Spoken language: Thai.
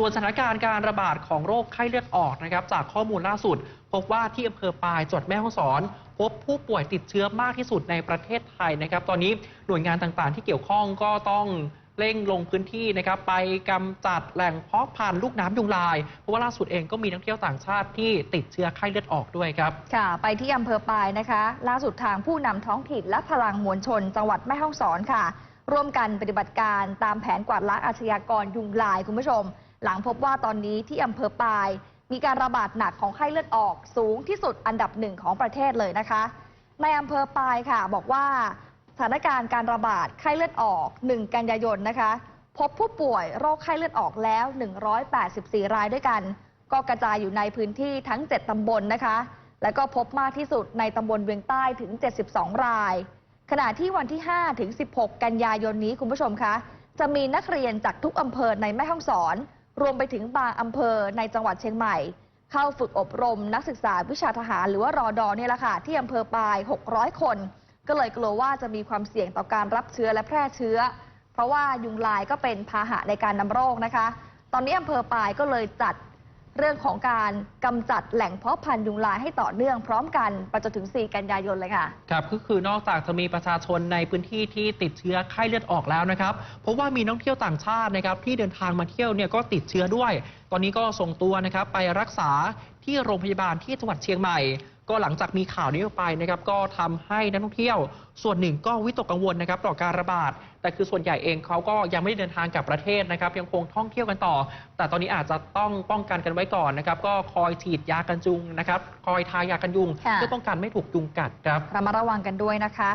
ส่วนสถานการณ์การระบาดของโรคไข้เลือดออกนะครับจากข้อมูลล่าสุด พบว่าที่อำเภอปายจังหวัดแม่ฮ่องสอน พบผู้ป่วยติดเชื้อมากที่สุดในประเทศไทยนะครับ ตอนนี้หน่วยงานต่างๆ ที่เกี่ยวข้องก็ต้องเร่งลงพื้นที่นะครับไปกำจัดแหล่งเพาะพันธุ์ลูกน้ำยุงลาย เพราะว่าล่าสุดเองก็มีนักท่องเที่ยวต่างชาติที่ติดเชื้อไข้เลือดออกด้วยครับ ค่ะ ไปที่อำเภอปายนะคะ ล่าสุดทางผู้นำท้องถิ่นและพลังมวลชน จังหวัดแม่ฮ่องสอนค่ะ ร่วมกันปฏิบัติการตามแผนกวาดล้างอาชญากรยุงลายคุณผู้ชม หลังพบว่าตอนนี้ที่อำเภอปาย มีการระบาดหนักของไข้เลือดออกสูงที่สุดอันดับหนึ่งของประเทศเลยนะคะในอำเภอปายค่ะ บอกว่าสถานการณ์การระบาดไข้เลือดออก 1 กันยายนนะคะ พบผู้ป่วยโรคไข้เลือดออกแล้ว 184 รายด้วยกัน ก็กระจายอยู่ในพื้นที่ทั้ง 7 ตำบลนะคะ แล้วก็พบมากที่สุดในตำบลเวียงใต้ถึง 72 ราย ขณะที่วันที่ 5 ถึง 16 กันยายนนี้คุณผู้ชมคะ จะมีนักเรียนจากทุกอำเภอในแม่ฮ่องสอน รวมไปถึงบางอำเภอในจังหวัดเชียงใหม่ เข้าฝึกอบรมนักศึกษาวิชาทหารหรือว่ารอดอเนี่ยแหละค่ะที่อำเภอปลาย 600 คน ก็เลยกลัวว่าจะมีความเสี่ยงต่อการรับเชื้อและแพร่เชื้อ เพราะว่ายุงลายก็เป็นพาหะในการนำโรคนะคะ ตอนนี้อำเภอปลายก็เลยจัด เรื่องของการกำจัดแหล่งเพาะพันธุ์ยุงลายให้ต่อเนื่องพร้อมกันไปจนถึง 4 กันยายนเลยค่ะ ครับก็คือนอกจากจะมีประชาชนในพื้นที่ที่ติดเชื้อไข้เลือดออกแล้วนะครับเพราะว่ามีนักท่องเที่ยวต่างชาตินะครับที่เดินทางมาเที่ยวเนี่ยก็ติดเชื้อด้วย ตอนนี้ก็ส่งตัวนะครับไปรักษาที่โรงพยาบาลที่จังหวัดเชียงใหม่ ก็หลังจากมีข่าวนี้ออกไปนะครับก็ทำให้นักท่องเที่ยว ส่วนหนึ่งก็วิตกกังวลนะครับต่อการระบาด แต่คือส่วนใหญ่เองเขาก็ยังไม่ได้เดินทางกลับประเทศนะครับ ยังคงท่องเที่ยวกันต่อ แต่ตอนนี้อาจจะต้องป้องกันกันไว้ก่อนนะครับ ก็คอยฉีดยากันยุงนะครับ คอยทายากันยุงค่ะเพื่อป้องกันไม่ถูกยุงกัดครับระมัดระวังกันด้วยนะคะ